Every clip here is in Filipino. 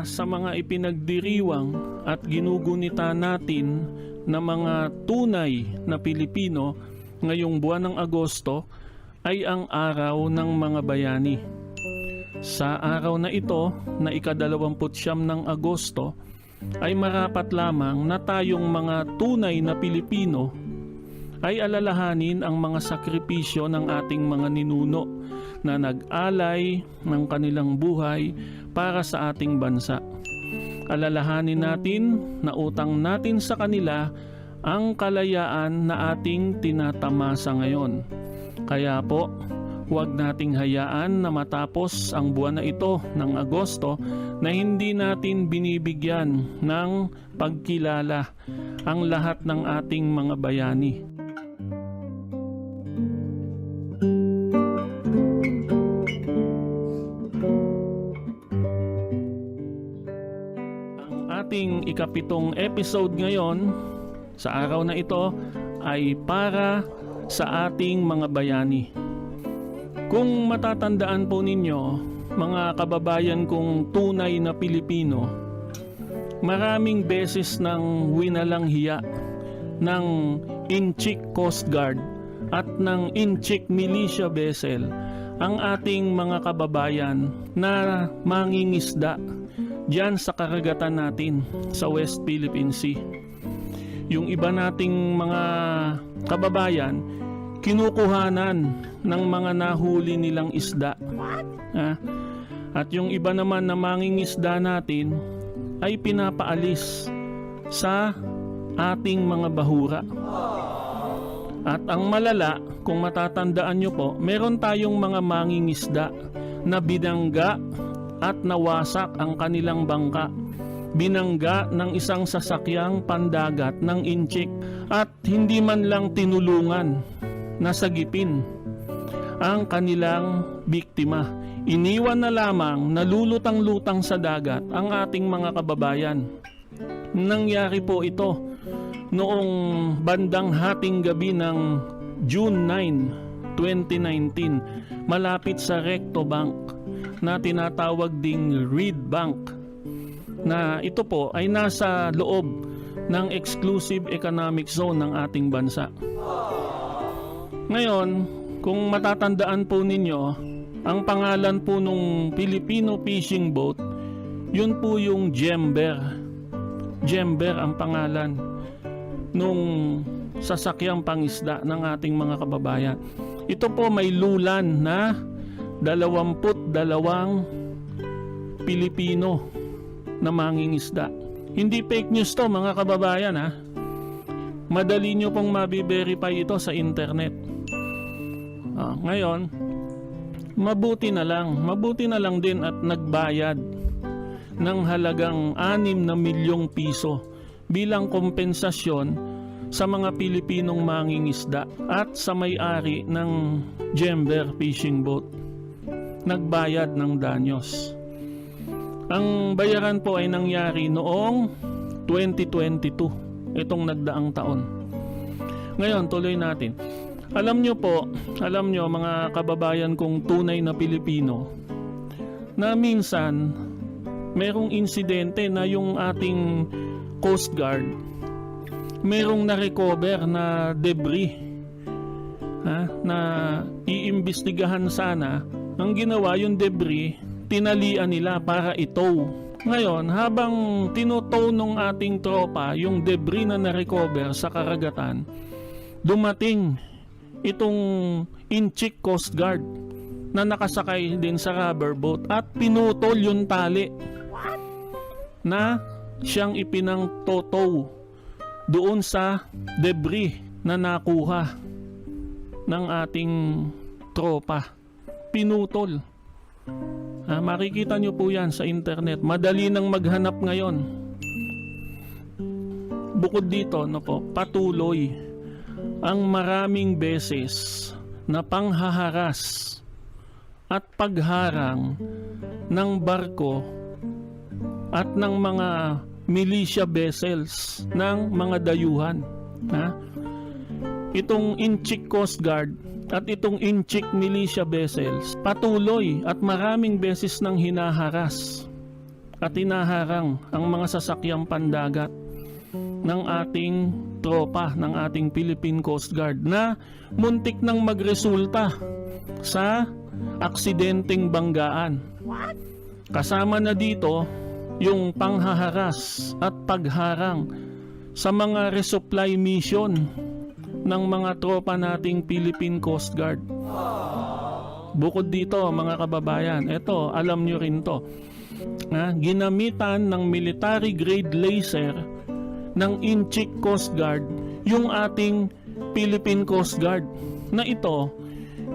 Sa mga ipinagdiriwang at ginugunita natin na mga tunay na Pilipino ngayong buwan ng Agosto ay ang araw ng mga bayani. Sa araw na ito na ikadalawamputsyam ng Agosto ay marapat lamang na tayong mga tunay na Pilipino ay alalahanin ang mga sakripisyo ng ating mga ninuno na nag-alay ng kanilang buhay para sa ating bansa. Alalahanin natin na utang natin sa kanila ang kalayaan na ating tinatamasa ngayon. Kaya po, huwag nating hayaan na matapos ang buwan na ito ng Agosto na hindi natin binibigyan ng pagkilala ang lahat ng ating mga bayani. Ikapitong episode ngayon sa araw na ito ay para sa ating mga bayani. Kung matatandaan po ninyo, mga kababayan kong tunay na Pilipino, maraming beses nang winalang hiya ng Inchik Coast Guard at ng Inchik Militia Vessel ang ating mga kababayan na mangingisda diyan sa karagatan natin sa West Philippine Sea. Yung iba nating mga kababayan, kinukuhanan ng mga nahuli nilang isda. Ha? At yung iba naman na mangingisda natin ay pinapaalis sa ating mga bahura. At ang malala, kung matatandaan nyo po, meron tayong mga mangingisda na binangga at nawasak ang kanilang bangka. Binangga ng isang sasakyang pandagat ng inchik at hindi man lang tinulungan na sagipin ang kanilang biktima. Iniwan na lamang nalulutang-lutang sa dagat ang ating mga kababayan. Nangyari po ito noong bandang hating gabi ng June 9, 2019 malapit sa Recto Bank na tinatawag ding Reed Bank na ito po ay nasa loob ng exclusive economic zone ng ating bansa. Ngayon, kung matatandaan po ninyo, ang pangalan po nung Filipino fishing boat, yun po yung Jember. Jember ang pangalan nung sasakyang pangisda ng ating mga kababayan. Ito po may lulan na 22 Pilipino na mangingisda. Hindi fake news to mga kababayan ha. Madali nyo pong mabiverify ito sa internet. Ah, ngayon, mabuti na lang, mabuti na lang din at nagbayad ng halagang 6 na milyong piso bilang kompensasyon sa mga Pilipinong mangingisda at sa may-ari ng Jember Fishing Boat. Nagbayad ng danyos. Ang bayaran po ay nangyari noong 2022, itong nagdaang taon. Ngayon, tuloy natin. Alam nyo po, alam nyo mga kababayan kong tunay na Pilipino, na minsan merong insidente na yung ating Coast Guard merong na-recover na debris ha, na iimbestigahan sana ang ginawa yung debris tinalian nila para itow ngayon habang tinutow ng ating tropa yung debris na na-recover sa karagatan dumating itong Inchik Coast Guard na nakasakay din sa rubber boat at pinutol yung tali na siyang ipinangtotow doon sa debris na nakuha ng ating tropa. Pinutol. Ah, makikita nyo po yan sa internet. Madali nang maghanap ngayon. Bukod dito, no po, patuloy ang maraming beses na panghaharas at pagharang ng barko at ng mga militia vessels ng mga dayuhan. Ha? Itong Inchik Coast Guard at itong Inchik militia vessels patuloy at maraming beses nang hinaharas at inaharang ang mga sasakyang pandagat ng ating tropa ng ating Philippine Coast Guard na muntik nang magresulta sa aksidenteng banggaan. Kasama na dito yung panghaharas at pagharang sa mga resupply mission ng mga tropa nating Philippine Coast Guard. Bukod dito mga kababayan, ito alam nyo rin to. Na, ginamitan ng military grade laser ng Inchik Coast Guard yung ating Philippine Coast Guard na ito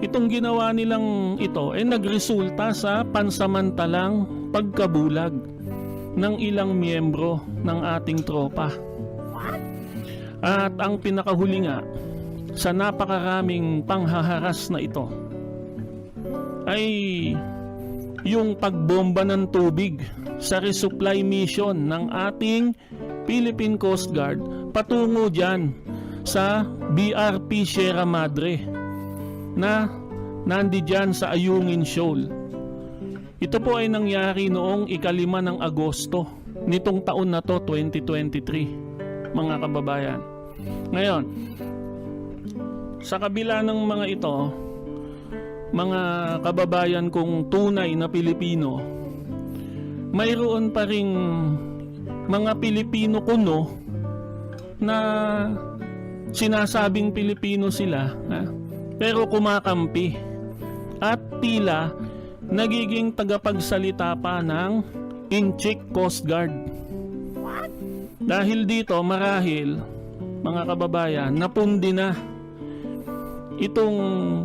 itong ginawa nilang ito ay nagresulta sa pansamantalang pagkabulag ng ilang miyembro ng ating tropa. At ang pinakahuli nga sa napakaraming panghaharas na ito ay yung pagbomba ng tubig sa resupply mission ng ating Philippine Coast Guard patungo dyan sa BRP Sierra Madre na nandi dyan sa Ayungin Shoal. Ito po ay nangyari noong ikalima ng Agosto nitong taon na to 2023 mga kababayan. Ngayon, sa kabila ng mga ito, mga kababayan kong tunay na Pilipino, mayroon pa ring mga Pilipino kuno na sinasabing Pilipino sila, ha? pero kumakampi at tila nagiging tagapagsalita pa ng Inchik Coast Guard. Dahil dito marahil mga kababayan napundi na itong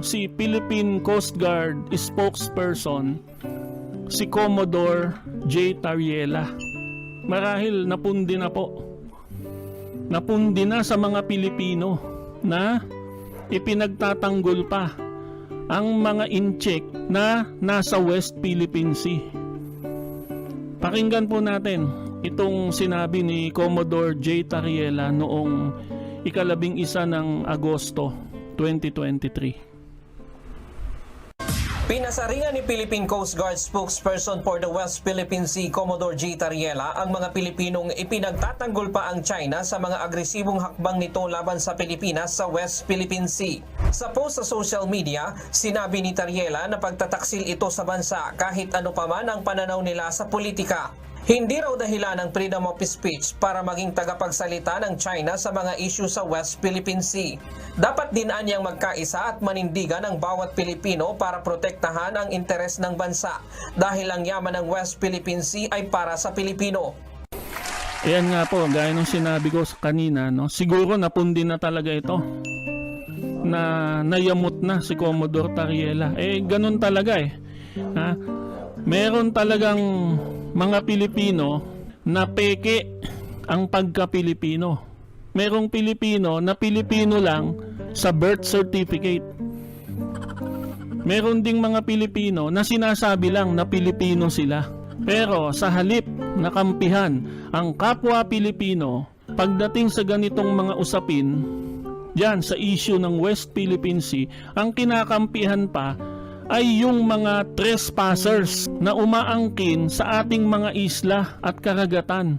si Philippine Coast Guard spokesperson si Commodore J. Tariela. Marahil napundi na po. Napundi na sa mga Pilipino na ipinagtatanggol pa ang mga incheck na nasa West Philippine Sea. Pakinggan po natin itong sinabi ni Commodore J. Tariela noong ikalabing isa ng Agosto 2023. Pinasaringan ni Philippine Coast Guard spokesperson for the West Philippine Sea, Commodore G. Tariela, ang mga Pilipinong ipinagtatanggol pa ang China sa mga agresibong hakbang nito laban sa Pilipinas sa West Philippine Sea. Sa post sa social media, sinabi ni Tariela na pagtataksil ito sa bansa kahit ano pa man ang pananaw nila sa politika. Hindi raw dahilan ng freedom of speech para maging tagapagsalita ng China sa mga issue sa West Philippine Sea. Dapat din anyang magkaisa at manindigan ang bawat Pilipino para protektahan ang interes ng bansa dahil ang yaman ng West Philippine Sea ay para sa Pilipino. Ayan nga po, gaya ng sinabi ko kanina, no? siguro napundi na talaga ito na nayamot na si Commodore Tariela. Eh, ganun talaga eh. Ha? Meron talagang mga Pilipino na peke ang pagka-Pilipino. Merong Pilipino na Pilipino lang sa birth certificate. Meron ding mga Pilipino na sinasabi lang na Pilipino sila. Pero sa halip na kampihan ang kapwa Pilipino pagdating sa ganitong mga usapin, diyan sa issue ng West Philippine Sea, ang kinakampihan pa ay yung mga trespassers na umaangkin sa ating mga isla at karagatan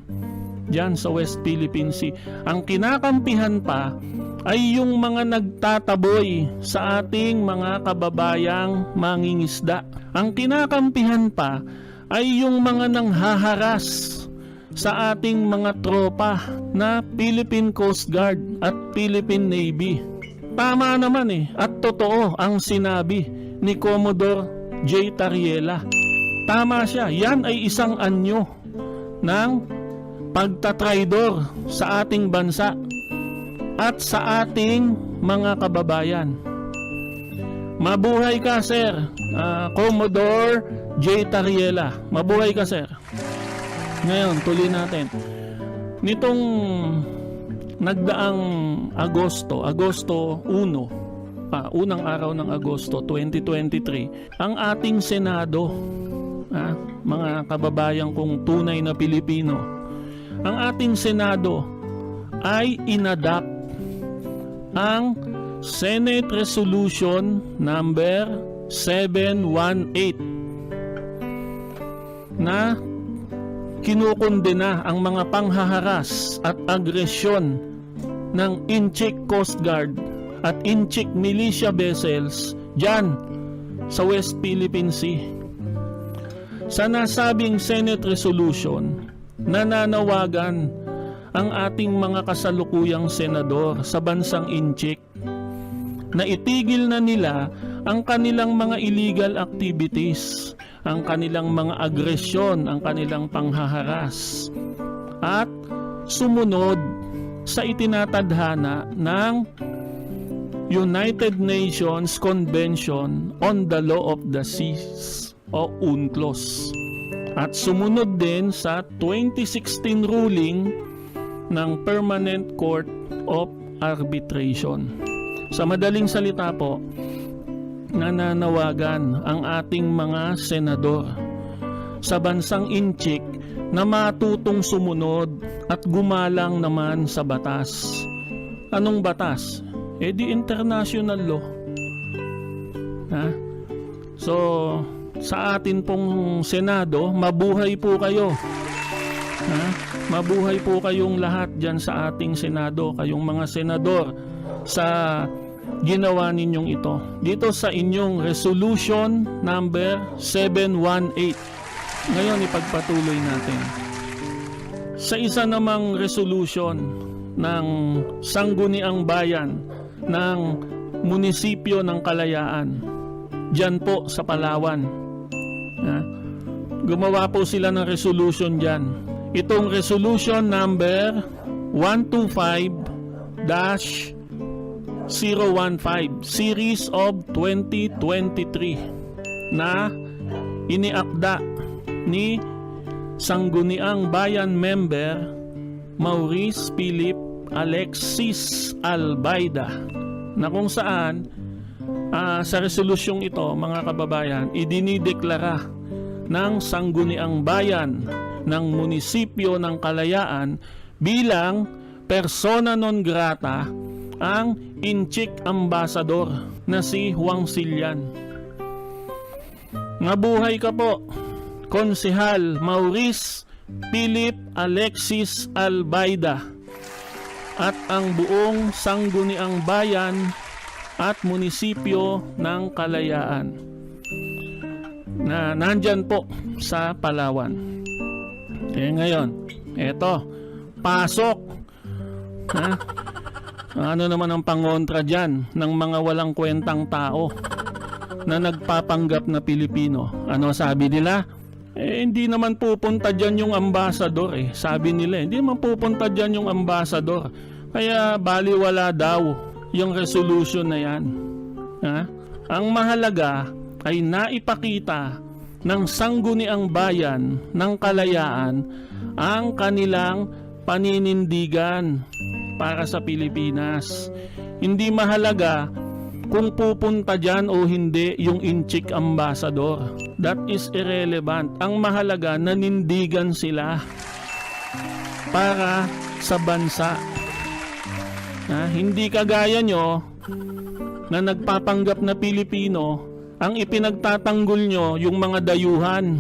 diyan sa West Philippine Sea. Ang kinakampihan pa ay yung mga nagtataboy sa ating mga kababayang mangingisda. Ang kinakampihan pa ay yung mga nanghaharas sa ating mga tropa na Philippine Coast Guard at Philippine Navy. Tama naman eh at totoo ang sinabi ni Commodore J. Tariela. Tama siya, yan ay isang anyo ng pagtatraidor sa ating bansa at sa ating mga kababayan. Mabuhay ka, sir. Ah, Commodore J. Tariela. Mabuhay ka, sir. Ngayon, tuloy natin. Nitong nagdaang Agosto, Agosto 1, ah, unang araw ng Agosto 2023, ang ating Senado, ah, mga kababayan kong tunay na Pilipino, ang ating Senado ay inadapt ang Senate Resolution number 718 na kinukundena ang mga panghaharas at agresyon ng Inchik Coast Guard at Inchik militia vessels dyan sa West Philippine Sea. Sa nasabing Senate resolution, nananawagan ang ating mga kasalukuyang senador sa bansang Inchik na itigil na nila ang kanilang mga illegal activities, ang kanilang mga agresyon, ang kanilang panghaharas at sumunod sa itinatadhana ng United Nations Convention on the Law of the Seas o UNCLOS at sumunod din sa 2016 ruling ng Permanent Court of Arbitration. Sa madaling salita po, nananawagan ang ating mga senador sa bansang Inchik na matutong sumunod at gumalang naman sa batas. Anong batas? Eh di international law. Ha? So, sa atin pong Senado, mabuhay po kayo. Ha? Mabuhay po kayong lahat dyan sa ating Senado, kayong mga senador sa ginawa ninyong ito. Dito sa inyong resolution number 718. Ngayon ipagpatuloy natin. Sa isa namang resolution ng Sangguniang Bayan ng Munisipyo ng Kalayaan, dyan po sa Palawan. Ha? Gumawa po sila ng resolution dyan. Itong resolution number 125 dash 015 series of 2023 na iniakda ni Sangguniang Bayan member Maurice Philip Alexis Albaida na kung saan ah, sa resolusyong ito mga kababayan idinideklara ng Sangguniang Bayan ng Munisipyo ng Kalayaan bilang persona non grata ang Inchik Ambassador na si Huang Silian. Mabuhay ka po, Konsehal Maurice Philip Alexis Albaida at ang buong Sangguniang Bayan at Munisipyo ng Kalayaan na nandyan po sa Palawan. Eh ngayon, eto, pasok. Ha? Ano naman ang pangontra dyan ng mga walang kwentang tao na nagpapanggap na Pilipino? Ano sabi nila? Eh, hindi naman pupunta dyan yung ambassador eh. Sabi nila, hindi naman pupunta dyan yung ambassador. Kaya baliwala daw yung resolution na yan. Ha? Ang mahalaga ay naipakita ng sangguniang bayan ng kalayaan ang kanilang paninindigan para sa Pilipinas. Hindi mahalaga kung pupunta dyan o hindi yung Inchik Ambassador. That is irrelevant. Ang mahalaga, nanindigan sila para sa bansa. Ha? Hindi kagaya nyo na nagpapanggap na Pilipino, ang ipinagtatanggol nyo yung mga dayuhan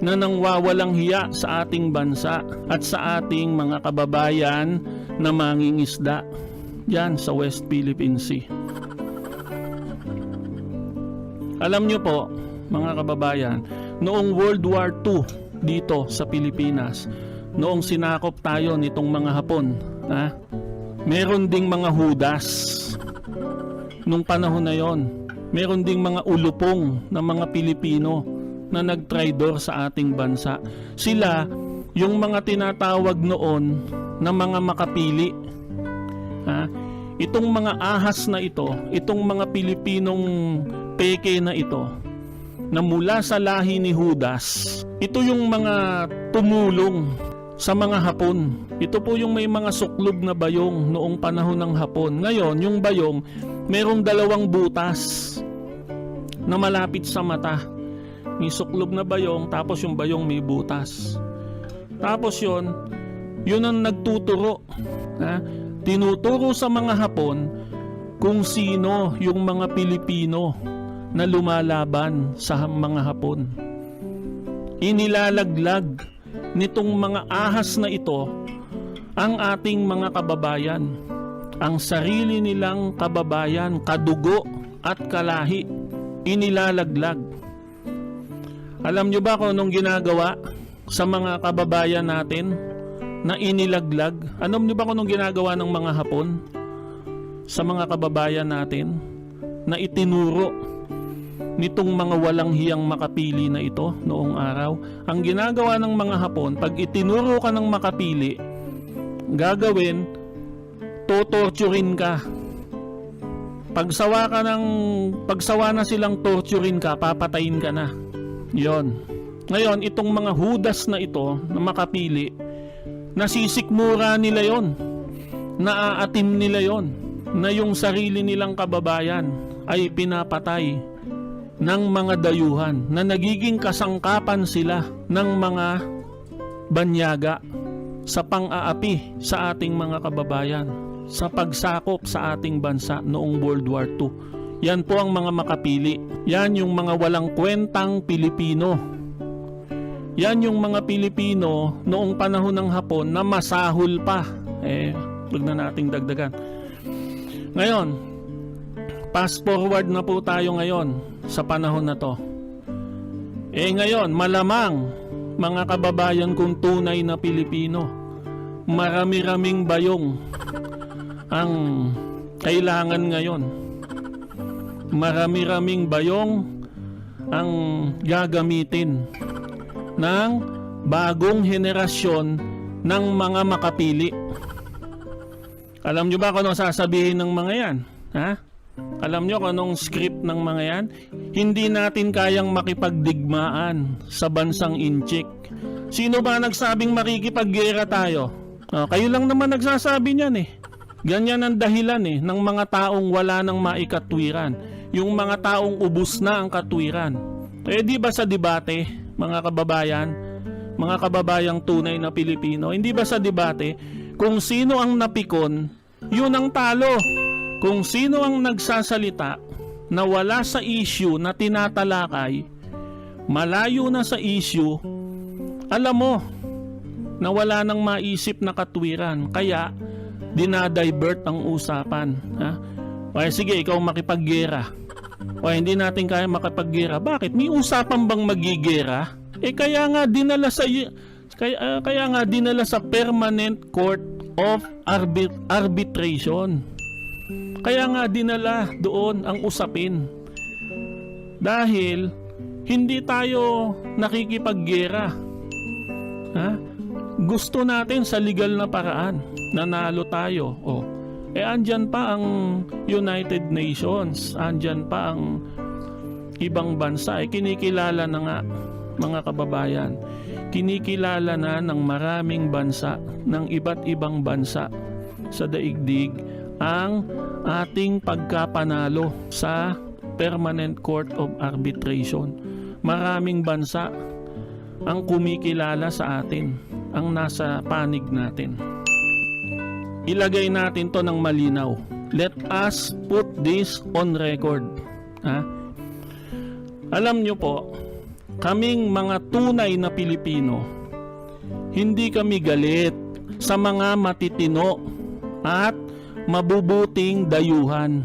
na nangwawalang hiya sa ating bansa at sa ating mga kababayan na mangingisda yan sa West Philippine Sea. Alam nyo po, mga kababayan, noong World War II dito sa Pilipinas, noong sinakop tayo nitong mga Hapon, ha? meron ding mga hudas nung panahon na yon. Meron ding mga ulupong ng mga Pilipino na nagtraidor sa ating bansa. Sila, yung mga tinatawag noon na mga makapili. Ha? Itong mga ahas na ito, itong mga Pilipinong peke na ito, na mula sa lahi ni Judas, ito yung mga tumulong sa mga Hapon. Ito po yung may mga suklob na bayong noong panahon ng Hapon. Ngayon, yung bayong, merong dalawang butas na malapit sa mata. May suklob na bayong, tapos yung bayong may butas. Tapos yon, yun ang nagtuturo. Ha? Tinuturo sa mga Hapon kung sino yung mga Pilipino na lumalaban sa mga Hapon. Inilalaglag nitong mga ahas na ito ang ating mga kababayan. Ang sarili nilang kababayan, kadugo at kalahi, inilalaglag. Alam nyo ba kung anong ginagawa sa mga kababayan natin na inilaglag? Alam nyo ba kung anong ginagawa ng mga Hapon sa mga kababayan natin na itinuro nitong mga walang hiyang makapili na ito noong araw? Ang ginagawa ng mga Hapon, pag itinuro ka ng makapili, gagawin, totorturin ka. Pagsawa ka ng, pagsawa na silang torturin ka, papatayin ka na. Yon. Ngayon, itong mga hudas na ito na makapili, nasisikmura nila yon. Naaatim nila yon na yung sarili nilang kababayan ay pinapatay ng mga dayuhan na nagiging kasangkapan sila ng mga banyaga sa pang-aapi sa ating mga kababayan sa pagsakop sa ating bansa noong World War II. Yan po ang mga makapili. Yan yung mga walang kwentang Pilipino. Yan yung mga Pilipino noong panahon ng Hapon na masahol pa. Eh, huwag na nating dagdagan. Ngayon, fast forward na po tayo ngayon sa panahon na to. Eh ngayon, malamang mga kababayan kong tunay na Pilipino, marami-raming bayong ang kailangan ngayon. Marami-raming bayong ang gagamitin ng bagong henerasyon ng mga makapili. Alam nyo ba kung anong sasabihin ng mga yan? Ha? Alam nyo kung anong script ng mga yan? Hindi natin kayang makipagdigmaan sa bansang Inchik. Sino ba nagsabing makikipaggera tayo? Oh, kayo lang naman nagsasabi niyan eh. Ganyan ang dahilan eh ng mga taong wala nang maikatwiran. Yung mga taong ubus na ang katwiran. Eh di ba sa debate, mga kababayan, mga kababayang tunay na Pilipino, hindi ba sa debate, kung sino ang napikon, yun ang talo. Kung sino ang nagsasalita na wala sa issue na tinatalakay, malayo na sa issue, alam mo na wala nang maisip na katwiran. Kaya, dinadivert ang usapan. Ha? O sige, ikaw makipaggera. O hindi natin kaya makipaggera. Bakit? May usapan bang magigera? Eh kaya nga dinala sa kaya, ah, kaya nga dinala sa Permanent Court of Arbit- Arbitration. Kaya nga dinala doon ang usapin. Dahil hindi tayo nakikipaggera. Ha? Gusto natin sa legal na paraan. Nanalo tayo. Oh. Eh andyan pa ang United Nations. Andyan pa ang ibang bansa. Eh kinikilala na nga mga kababayan. Kinikilala na ng maraming bansa, ng iba't ibang bansa sa daigdig ang ating pagkapanalo sa Permanent Court of Arbitration. Maraming bansa ang kumikilala sa atin, ang nasa panig natin. Ilagay natin to ng malinaw. Let us put this on record. Ha? Alam nyo po, kaming mga tunay na Pilipino, hindi kami galit sa mga matitino at mabubuting dayuhan.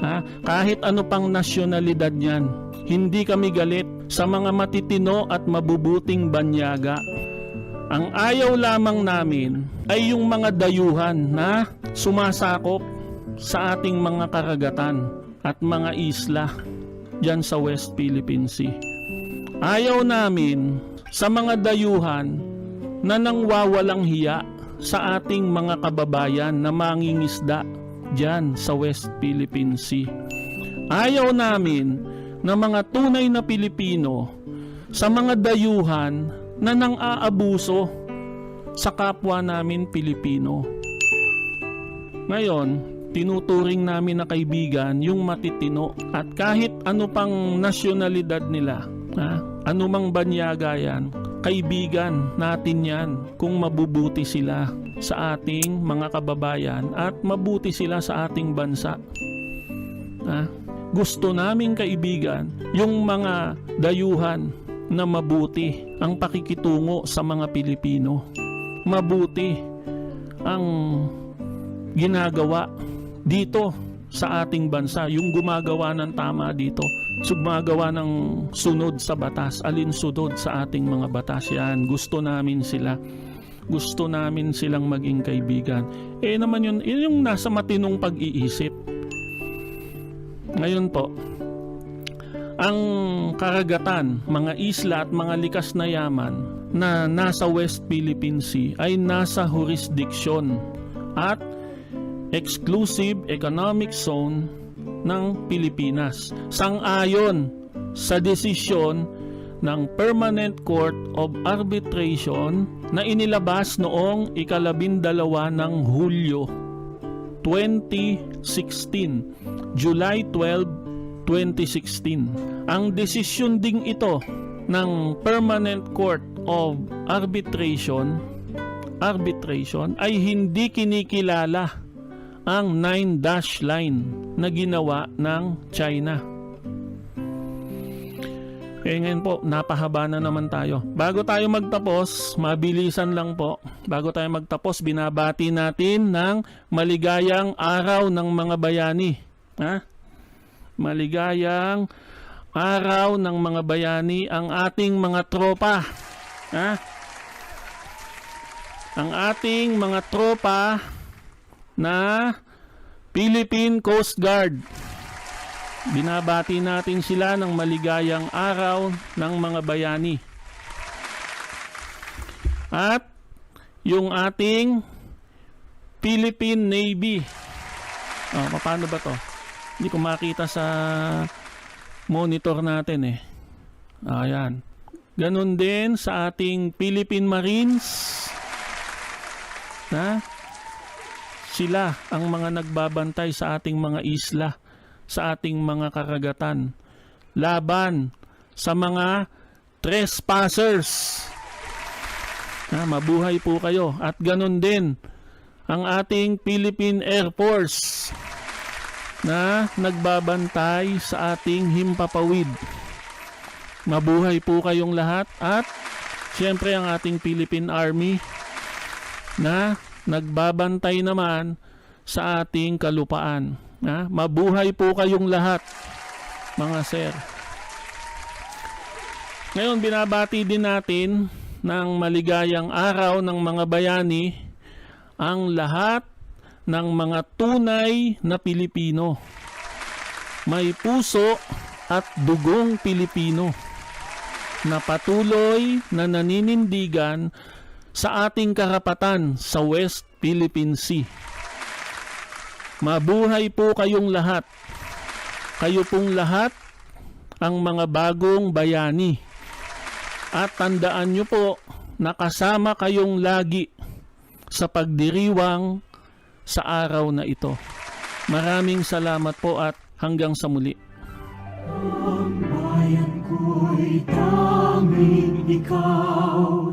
Ha? Kahit ano pang nasyonalidad niyan, hindi kami galit sa mga matitino at mabubuting banyaga. Ang ayaw lamang namin ay yung mga dayuhan na sumasakop sa ating mga karagatan at mga isla dyan sa West Philippine Sea. Ayaw namin sa mga dayuhan na nangwawalang hiya sa ating mga kababayan na mangingisda dyan sa West Philippine Sea. Ayaw namin na mga tunay na Pilipino sa mga dayuhan na nang aabuso sa kapwa namin Pilipino. Ngayon, tinuturing namin na kaibigan yung matitino at kahit ano pang nasyonalidad nila, ha? anumang banyaga yan, kaibigan natin yan kung mabubuti sila sa ating mga kababayan at mabuti sila sa ating bansa. Ha? Gusto naming kaibigan yung mga dayuhan na mabuti ang pakikitungo sa mga Pilipino. Mabuti ang ginagawa dito sa ating bansa, yung gumagawa ng tama dito, gumagawa ng sunod sa batas, alinsunod sa ating mga batas yan. Gusto namin sila. Gusto namin silang maging kaibigan. Eh naman yun, yun yung nasa matinong pag-iisip. Ngayon po, ang karagatan, mga isla at mga likas na yaman na nasa West Philippine Sea ay nasa jurisdiction at exclusive economic zone ng Pilipinas. Sang-ayon sa desisyon ng Permanent Court of Arbitration na inilabas noong ikalabindalawa ng Hulyo 2016, July 12, 2016. Ang desisyon ding ito ng Permanent Court of Arbitration arbitration ay hindi kinikilala ang nine dash line na ginawa ng China. Eh ngayon po, napahaba na naman tayo. Bago tayo magtapos, mabilisan lang po. Bago tayo magtapos, binabati natin ng maligayang araw ng mga bayani. Ha? Maligayang araw ng mga bayani ang ating mga tropa. Ha? Ang ating mga tropa na Philippine Coast Guard. Binabati natin sila ng maligayang araw ng mga bayani. At yung ating Philippine Navy. Oh, paano ba to? Hindi ko makita sa monitor natin eh. Ayan. Ganon din sa ating Philippine Marines. Na? Sila ang mga nagbabantay sa ating mga isla, sa ating mga karagatan. Laban sa mga trespassers. Na, mabuhay po kayo. At ganon din ang ating Philippine Air Force na nagbabantay sa ating himpapawid. Mabuhay po kayong lahat at siyempre ang ating Philippine Army na nagbabantay naman sa ating kalupaan. Na, mabuhay po kayong lahat, mga sir. Ngayon, binabati din natin ng maligayang araw ng mga bayani ang lahat ng mga tunay na Pilipino. May puso at dugong Pilipino na patuloy na naninindigan sa ating karapatan sa West Philippine Sea. Mabuhay po kayong lahat. Kayo pong lahat ang mga bagong bayani. At tandaan nyo po na kasama kayong lagi sa pagdiriwang sa araw na ito. Maraming salamat po at hanggang sa muli. Bayan ko'y tanging ikaw,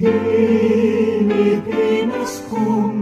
Give me dinas cum